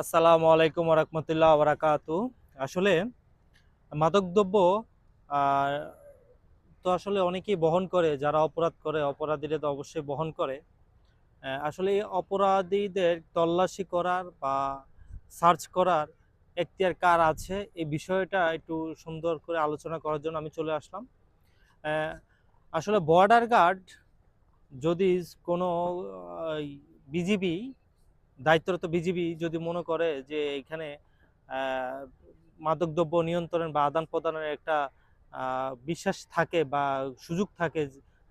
আসসালামু আলাইকুম রহমতুল্লাহ বারাকাতু। আসলে মাদকদ্রব্য তো আসলে অনেকেই বহন করে, যারা অপরাধ করে, অপরাধীরা তো অবশ্যই বহন করে। আসলে অপরাধীদের তল্লাশি করার বা সার্চ করার এখতিয়ার কার আছে? এই বিষয়টা একটু সুন্দর করে আলোচনা করার জন্য আমি চলে আসলাম। আসলে বর্ডার গার্ড যদি কোনো বিজিবি দায়িত্বরত বিজিবি যদি মনে করে যে এখানে মাদকদ্রব্য নিয়ন্ত্রণ বা আদান প্রদানের একটা বিশ্বাস থাকে বা সুযোগ থাকে,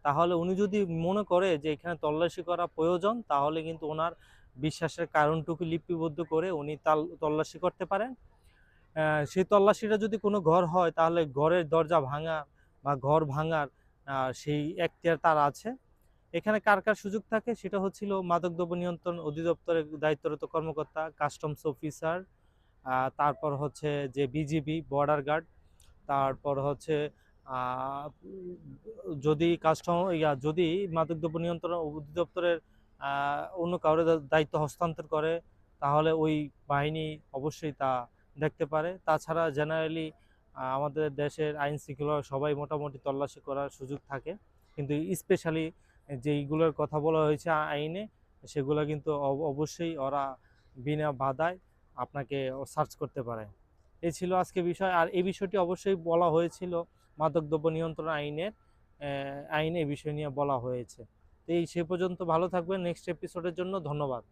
তাহলে উনি যদি মনে করে যে এখানে তল্লাশি করা প্রয়োজন, তাহলে কিন্তু ওনার বিশ্বাসের কারণটুকু লিপিবদ্ধ করে উনি তাল, তল্লাশি করতে পারেন। সেই তল্লাশিটা যদি কোনো ঘর হয়, তাহলে ঘরের দরজা ভাঙা বা ঘর ভাঙার সেই এখতিয়ার তার আছে। এখানে কার কার সুযোগ থাকে? সেটা হচ্ছিল মাদকদ্রব্য নিয়ন্ত্রণ অধিদপ্তরের দায়িত্বরত কর্মকর্তা কাস্টমস অফিসার তারপর হচ্ছে যে বিজিবি বর্ডার গার্ড তারপর হচ্ছে যদি কাস্টম ইয়া, যদি মাদকদ্রব্য নিয়ন্ত্রণ অধিদপ্তরের অন্য কারোর দায়িত্ব হস্তান্তর করে, তাহলে ওই বাহিনী অবশ্যই তা দেখতে পারে। তাছাড়া জেনারেলি আমাদের দেশের আইন শৃঙ্খলা সবাই মোটামুটি তল্লাশি করার সুযোগ থাকে। কিন্তু স্পেশালি যেইগুলোর কথা বলা হয়েছে আইনে, সেগুলো কিন্তু অব- অবশ্যই ওরা বিনা বাধায় আপনাকে সার্চ করতে পারে। এ ছিল আজকে বিষয়। আর এই বিষয়টি অবশ্যই বলা হয়েছিল মাদকদ্রব্য নিয়ন্ত্রণ আইনের আইনে এই বিষয় নিয়ে বলা হয়েছে। তো এই সে পর্যন্ত ভালো থাকবেন। নেক্সট এপিসোডের জন্য ধন্যবাদ।